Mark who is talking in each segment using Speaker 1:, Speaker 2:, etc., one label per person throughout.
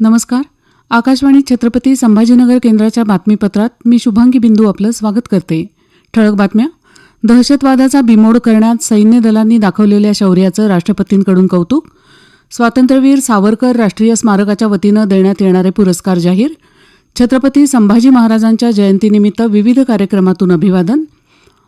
Speaker 1: नमस्कार. आकाशवाणी छत्रपती संभाजीनगर केंद्राच्या बातमीपत्रात मी शुभांगी बिंदू आपलं स्वागत करते. ठळक बातम्या. दहशतवादाचा बिमोड करण्यात सैन्य दलांनी दाखवलेल्या शौर्याचं राष्ट्रपतींकडून कौतुक. स्वातंत्र्यवीर सावरकर राष्ट्रीय स्मारकाच्या वतीनं देण्यात येणारे पुरस्कार जाहीर. छत्रपती संभाजी महाराजांच्या जयंतीनिमित्त विविध कार्यक्रमातून अभिवादन.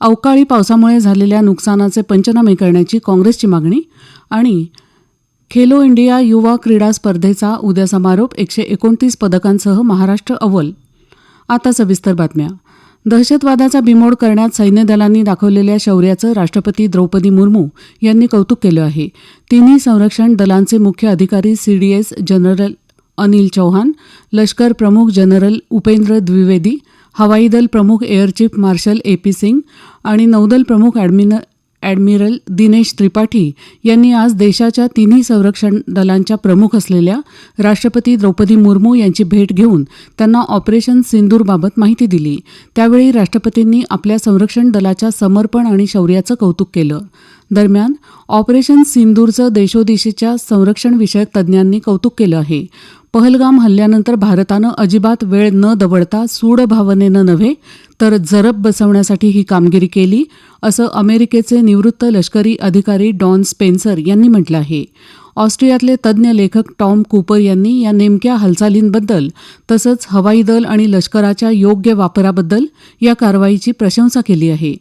Speaker 1: अवकाळी पावसामुळे झालेल्या नुकसानाचे पंचनामे करण्याची काँग्रेसची मागणी आणि खेलो इंडिया युवा क्रीडा स्पर्धेचा उद्या समारोप एकशे एकोणतीस पदकांसह महाराष्ट्र अव्वल. आता सविस्तर बातम्या. दहशतवादाचा बिमोड करण्यात सैन्य दलांनी दाखवलेल्या शौर्याचं राष्ट्रपती द्रौपदी मुर्मू यांनी कौतुक केलं आहे. तिन्ही संरक्षण दलांचे मुख्य अधिकारी सीडीएस जनरल अनिल चौहान लष्कर प्रमुख जनरल उपेंद्र द्विवेदी हवाई दल प्रमुख air chief marshal A P Singh आणि नौदल प्रमुख ॲडमिन ॲडमिरल दिनेश त्रिपाठी यांनी आज देशाच्या तिन्ही संरक्षण दलांच्या प्रमुख असलेल्या राष्ट्रपती द्रौपदी मुर्मू यांची भेट घेऊन त्यांना ऑपरेशन सिंदूरबाबत माहिती दिली. त्यावेळी राष्ट्रपतींनी आपल्या संरक्षण दलाच्या समर्पण आणि शौर्याचं कौतुक केलं. दरम्यान ऑपरेशन सिंदूरचं देशोदिशीच्या संरक्षणविषयक तज्ज्ञांनी कौतुक केलं आहे. पहलगाम हल्ल्यानंतर भारतानं अजिबात वेळ न दवडता सूड भावनेनं नव्हे तर जरब बसवण्यासाठी ही कामगिरी केली असं अमेरिकेचे निवृत्त लष्करी अधिकारी डॉन स्पेन्सर यांनी म्हटलं आहे. ऑस्ट्रियातले तज्ज्ञ लेखक टॉम कूपर यांनी या नेमक्या हालचालींबद्दल तसंच हवाई दल आणि लष्कराच्या योग्य वापराबद्दल या कारवाईची प्रशंसा केली आहे.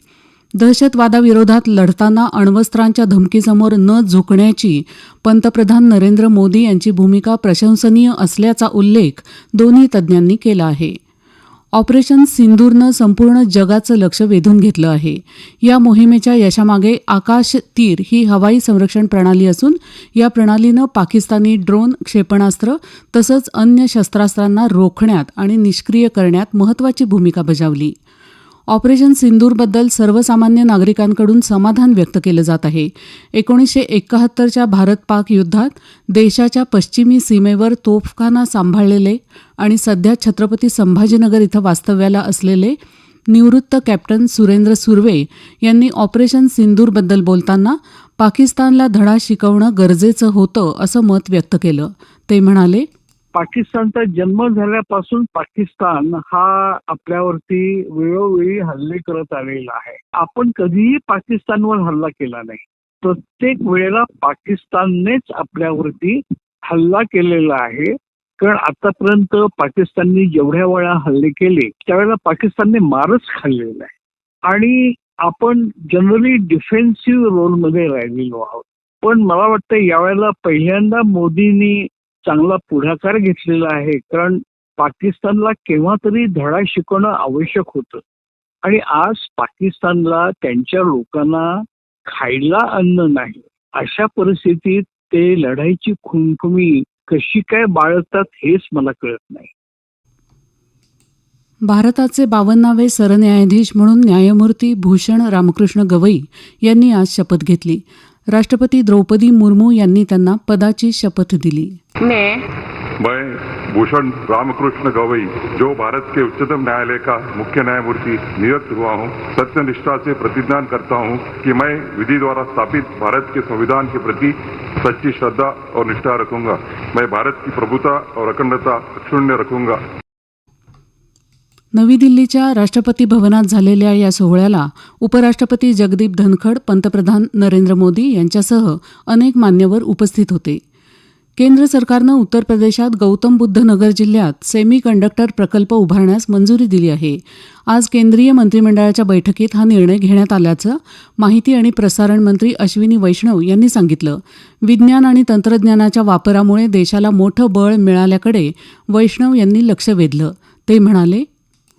Speaker 1: दहशतवादाविरोधात लढताना अण्वस्त्रांच्या धमकीसमोर न झुकण्याची पंतप्रधान नरेंद्र मोदी यांची भूमिका प्रशंसनीय असल्याचा उल्लेख दोन्ही तज्ज्ञांनी केला आहे. ऑपरेशन सिंदूरनं संपूर्ण जगाचं लक्ष वेधून घेतलं आहे. या मोहिमेच्या यशामागे आकाश तीर ही हवाई संरक्षण प्रणाली असून या प्रणालीनं पाकिस्तानी ड्रोन क्षेपणास्त्र तसंच अन्य शस्त्रास्त्रांना रोखण्यात आणि निष्क्रिय करण्यात महत्त्वाची भूमिका बजावली. ऑपरेशन सिंदूरबद्दल सर्वसामान्य नागरिकांकडून समाधान व्यक्त केलं जात आहे. एकोणीसशे एकाहत्तरच्या भारत पाक युद्धात देशाच्या पश्चिमी सीमेवर तोफखाना सांभाळलेले आणि सध्या छत्रपती संभाजीनगर इथं वास्तव्याला असलेले निवृत्त कॅप्टन सुरेंद्र सुर्वे यांनी ऑपरेशन सिंदूरबद्दल बोलताना पाकिस्तानला धडा शिकवणं गरजेचं होतं असं मत व्यक्त केलं. ते म्हणाले
Speaker 2: पाकिस्तानचा जन्म झाल्यापासून पाकिस्तान हा आपल्यावरती वेळोवेळी हल्ले करत आलेला आहे. आपण कधीही पाकिस्तानवर हल्ला केला नाही. प्रत्येक वेळेला पाकिस्ताननेच आपल्यावरती हल्ला केलेला आहे. कारण आतापर्यंत पाकिस्तानने जेवढ्या वेळा हल्ले केले त्यावेळेला पाकिस्तानने मारच खाल्लेला आहे. आणि आपण जनरली डिफेन्सिव्ह रोलमध्ये राहिलेलो आहोत. पण मला वाटतं यावेळेला पहिल्यांदा मोदींनी चांगला पुढाकार घेतलेला आहे. कारण पाकिस्तानला केव्हा तरी धडा शिकवणं आवश्यक होतं. आणि आज पाकिस्तानला त्यांच्या लोकांना खायला अन्न नाही. अशा परिस्थितीत ते लढाईची खुमखुमी कशी काय बाळगतात हेच मला कळत नाही.
Speaker 1: भारताचे बावन्नावे सरन्यायाधीश म्हणून न्यायमूर्ती भूषण रामकृष्ण गवई यांनी आज शपथ घेतली. राष्ट्रपती द्रौपदी मुर्मू यांनी त्यांना पदाची शपथ दिली.
Speaker 3: मैं
Speaker 4: मैं भूषण रामकृष्ण गवई जो भारत के उच्चतम न्यायालय का मुख्य न्यायमूर्ति नियुक्त हुआ हूँ सत्य निष्ठा से प्रतिज्ञान करता हूँ कि मैं विधि द्वारा स्थापित भारत के संविधान के प्रति सच्ची श्रद्धा और निष्ठा रखूँगा। मैं भारत की प्रभुता और अखंडता अक्षुण्य रखूँगा।
Speaker 1: नवी दिल्लीच्या राष्ट्रपती भवनात झालेल्या या सोहळ्याला उपराष्ट्रपती जगदीप धनखड पंतप्रधान नरेंद्र मोदी यांच्यासह अनेक मान्यवर उपस्थित होते. केंद्र सरकारनं उत्तर प्रदेशात गौतम बुद्ध नगर जिल्ह्यात सेमी कंडक्टर प्रकल्प उभारण्यास मंजुरी दिली आहे. आज केंद्रीय मंत्रिमंडळाच्या बैठकीत हा निर्णय घेण्यात आल्याचं माहिती आणि प्रसारण मंत्री अश्विनी वैष्णव यांनी सांगितलं. विज्ञान आणि तंत्रज्ञानाच्या वापरामुळे देशाला मोठं बळ मिळाल्याकडे वैष्णव यांनी लक्ष वेधलं. ते म्हणाले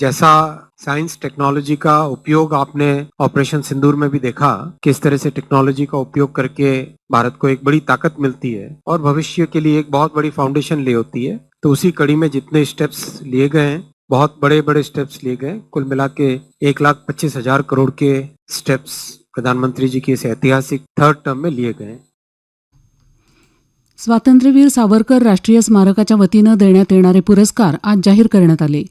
Speaker 5: जैसा साइंस टेक्नोलॉजी का उपयोग आपने ऑपरेशन सिंदूर में भी देखा, किस तरह से टेक्नोलॉजी का उपयोग करके भारत को एक बड़ी ताकत मिलती है और भविष्य के लिए एक बहुत बड़ी फाउंडेशन ली होती है। तो उसी कड़ी में जितने स्टेप्स लिए गए हैं, बहुत बड़े बड़े स्टेप्स लिए गए कुल मिला के एक लाख पच्चीस हज़ार करोड़ के स्टेप्स प्रधानमंत्री जी के इस ऐतिहासिक थर्ड टर्म में लिए गए
Speaker 1: स्वातंत्र्यवीर सावरकर राष्ट्रीय स्मारकाच्या वतीनं देण्यात येणारे पुरस्कार आज जाहीर करण्यात आले.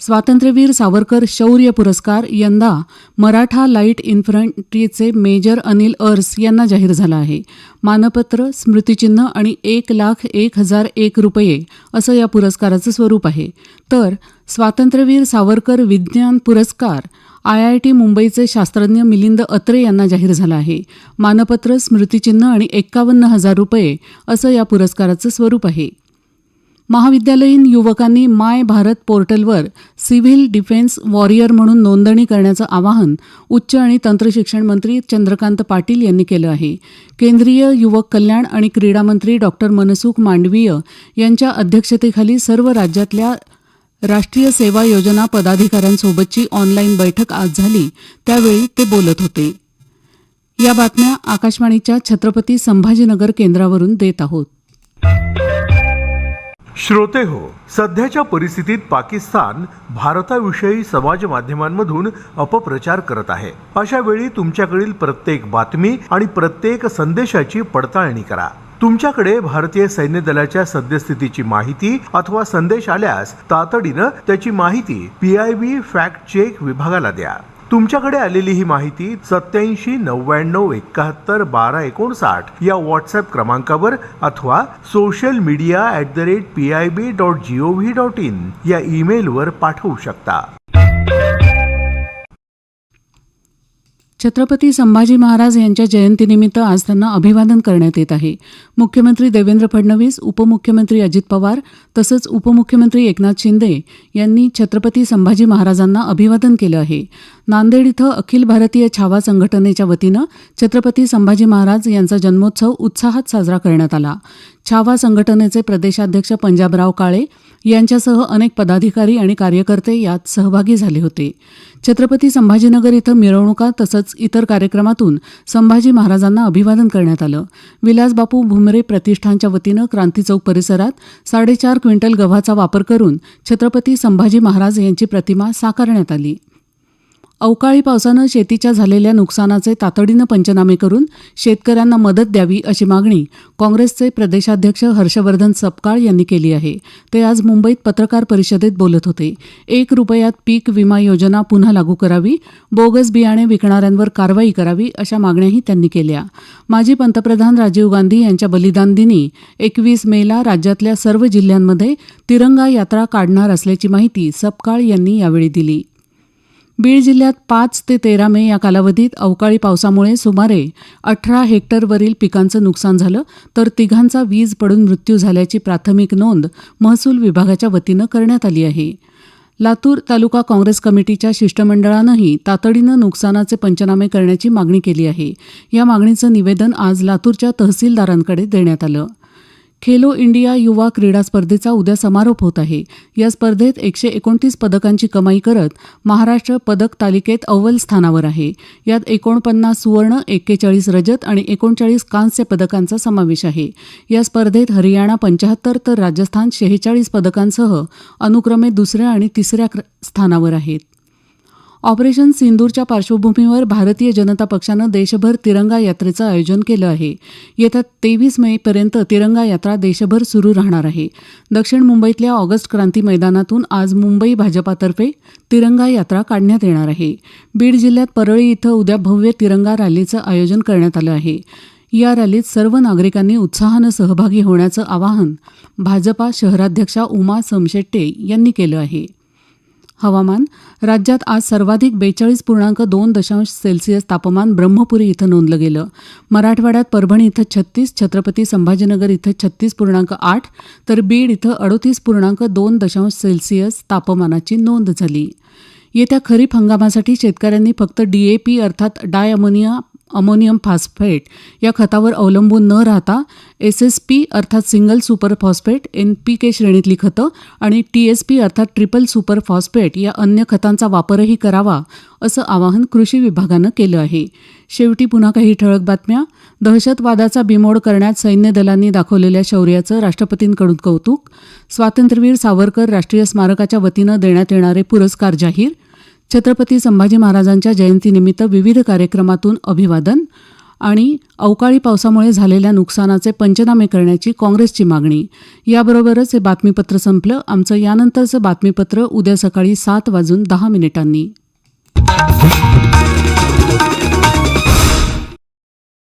Speaker 1: स्वातंत्र्यवीर सावरकर शौर्य पुरस्कार यंदा मराठा लाइट इन्फंट्रीचे मेजर अनिल अर्स यांना जाहीर झाला आहे. मानपत्र स्मृतिचिन्ह आणि एक लाख एक हजार एक रुपये असं या पुरस्काराचं स्वरूप आहे. तर स्वातंत्र्यवीर सावरकर विज्ञान पुरस्कार आय आय टी मुंबईचे शास्त्रज्ञ मिलिंद अत्रे यांना जाहीर झाला आहे. मानपत्र स्मृतिचिन्ह आणि एक्कावन्न हजार रुपये असं या पुरस्काराचं स्वरूप आहे. महाविद्यालयीन युवकांनी माय भारत पोर्टलवर सिव्हिल डिफेन्स वॉरियर म्हणून नोंदणी करण्याचं आवाहन उच्च आणि तंत्रशिक्षण मंत्री चंद्रकांत पाटील यांनी केलं आहे. केंद्रीय युवक कल्याण आणि क्रीडा मंत्री डॉक्टर मनसुख मांडवीय यांच्या अध्यक्षतेखाली सर्व राज्यातल्या राष्ट्रीय सेवा योजना पदाधिकाऱ्यांसोबतची ऑनलाईन बैठक आज झाली. त्यावेळी ते बोलत होते. या बातम्या आकाशवाणीच्या छत्रपती संभाजीनगर केंद्रावरून देत आहोत.
Speaker 3: श्रोते हो सध्याच्या परिस्थितीत पाकिस्तान भारताविषयी समाज माध्यमांमधून अपप्रचार करत आहे. अशा वेळी तुमच्याकडील प्रत्येक बातमी आणि प्रत्येक संदेशाची पडताळणी करा. तुमच्याकडे भारतीय सैन्य दलाच्या सद्यस्थितीची माहिती अथवा संदेश आल्यास तातडीनं त्याची माहिती P I B fact check विभागाला द्या. तुमच्याकडे आलेली ही माहिती सत्याऐंशी नव्याण्णव एकाहत्तर बारा एकोणसाठ या व्हॉट्सअप क्रमांकावर अथवा social media at the rate P I B dot G O V dot in या ईमेलवर पाठवू शकता.
Speaker 1: छत्रपती संभाजी महाराज यांच्या जयंतीनिमित्त आज त्यांना अभिवादन करण्यात येत आहे. मुख्यमंत्री देवेंद्र फडणवीस उपमुख्यमंत्री अजित पवार तसंच उपमुख्यमंत्री एकनाथ शिंदे यांनी छत्रपती संभाजी महाराजांना अभिवादन केलं आहे. नांदेड इथं अखिल भारतीय छावा संघटनेच्या वतीनं छत्रपती संभाजी महाराज यांचा जन्मोत्सव उत्साहात साजरा करण्यात आला. छावा संघटनेचे प्रदेशाध्यक्ष पंजाबराव काळे यांच्यासह अनेक पदाधिकारी आणि कार्यकर्ते यात सहभागी झाले होते. छत्रपती संभाजीनगर इथं मिरवणुका तसंच इतर कार्यक्रमातून संभाजी महाराजांना अभिवादन करण्यात आलं. विलासबापू भुमरे प्रतिष्ठानच्या वतीनं क्रांती चौक परिसरात साडेचार क्विंटल गव्हाचा वापर करून छत्रपती संभाजी महाराज यांची प्रतिमा साकारण्यात आली. अवकाळी पावसानं शेतीच्या झालेल्या नुकसानाचे तातडीनं पंचनामे करून शेतकऱ्यांना मदत द्यावी अशी मागणी काँग्रेसचे प्रदेशाध्यक्ष हर्षवर्धन सपकाळ यांनी केली आहे. ते आज मुंबईत पत्रकार परिषदेत बोलत होते. एक रुपयात पीक विमा योजना पुन्हा लागू करावी बोगस बियाणे विकणाऱ्यांवर कारवाई करावी अशा मागण्याही त्यांनी केल्या. माजी पंतप्रधान राजीव गांधी यांच्या बलिदान दिनी एकवीस मेला राज्यातल्या सर्व जिल्ह्यांमध्ये तिरंगा यात्रा काढणार असल्याची माहिती सपकाळ यांनी यावेळी दिली. बीड जिल्ह्यात पाच ते तेरा मे या कालावधीत अवकाळी पावसामुळे सुमारे अठरा हेक्टरवरील पिकांचं नुकसान झालं तर तिघांचा वीज पडून मृत्यू झाल्याची प्राथमिक नोंद महसूल विभागाच्या वतीनं करण्यात आली आहे. लातूर तालुका काँग्रेस कमिटीच्या शिष्टमंडळानंही तातडीनं नुकसानाचे पंचनामे करण्याची मागणी केली आहे. या मागणीचं निवेदन आज लातूरच्या तहसीलदारांकडे देण्यात आलं. खेलो इंडिया युवा क्रीडा स्पर्धेचा उद्या समारोप होत आहे. या स्पर्धेत एकशे एकोणतीस पदकांची कमाई करत महाराष्ट्र पदक तालिकेत अव्वल स्थानावर आहे. यात एकोणपन्नास सुवर्ण एक्केचाळीस रजत आणि एकोणचाळीस कांस्य पदकांचा समावेश आहे. या स्पर्धेत हरियाणा पंचाहत्तर तर राजस्थान शेहेचाळीस पदकांसह अनुक्रमे दुसऱ्या आणि तिसऱ्या क्र- स्थानावर आहेत. ऑपरेशन सिंदूरच्या पार्श्वभूमीवर भारतीय जनता पक्षानं देशभर तिरंगा यात्रेचं आयोजन केलं आहे. येत्या तेवीस मेपर्यंत तिरंगा यात्रा देशभर सुरू राहणार आहे. दक्षिण मुंबईतल्या ऑगस्ट क्रांती मैदानातून आज मुंबई भाजपातर्फे तिरंगा यात्रा काढण्यात येणार आहे. बीड जिल्ह्यात परळी इथं उद्या भव्य तिरंगा रॅलीचं आयोजन करण्यात आलं आहे. या रॅलीत सर्व नागरिकांनी उत्साहानं सहभागी होण्याचं आवाहन भाजपा शहराध्यक्षा उमा समशेट्टे यांनी केलं आहे. हवामान. राज्यात आज सर्वाधिक बेचाळीस पूर्णांक दोन दशांश सेल्सिअस तापमान ब्रह्मपुरी इथं नोंदलं गेलं. मराठवाड्यात परभणी इथं छत्तीस छत्रपती संभाजीनगर इथं छत्तीस पूर्णांक आठ तर बीड इथं अडोतीस पूर्णांक दोन दशांश सेल्सिअस तापमानाची नोंद झाली. येत्या खरीप हंगामासाठी शेतकऱ्यांनी फक्त डीएपी अर्थात डाय अमोनिया अमोनियम फॉस्फेट या खतावर अवलंबून न राहता एस एस पी अर्थात single super phosphate N P K श्रेणीतली खतं आणि टी एस पी अर्थात ट्रिपल सुपर फॉस्फेट या अन्य खतांचा वापरही करावा असं आवाहन कृषी विभागानं केलं आहे. शेवटी पुन्हा काही ठळक बातम्या. दहशतवादाचा बिमोड करण्यात सैन्य दलांनी दाखवलेल्या शौर्याचं राष्ट्रपतींकडून कौतुक. स्वातंत्र्यवीर सावरकर राष्ट्रीय स्मारकाच्या वतीनं देण्यात येणारे पुरस्कार जाहीर. छत्रपती संभाजी महाराजांच्या जयंतीनिमित्त विविध कार्यक्रमातून अभिवादन आणि अवकाळी पावसामुळे झालेल्या नुकसानाचे पंचनामे करण्याची काँग्रेसची मागणी. याबरोबरच हे बातमीपत्र संपलं. आमचं यानंतरचं बातमीपत्र उद्या सकाळी सात वाजून दहा मिनिटांनी.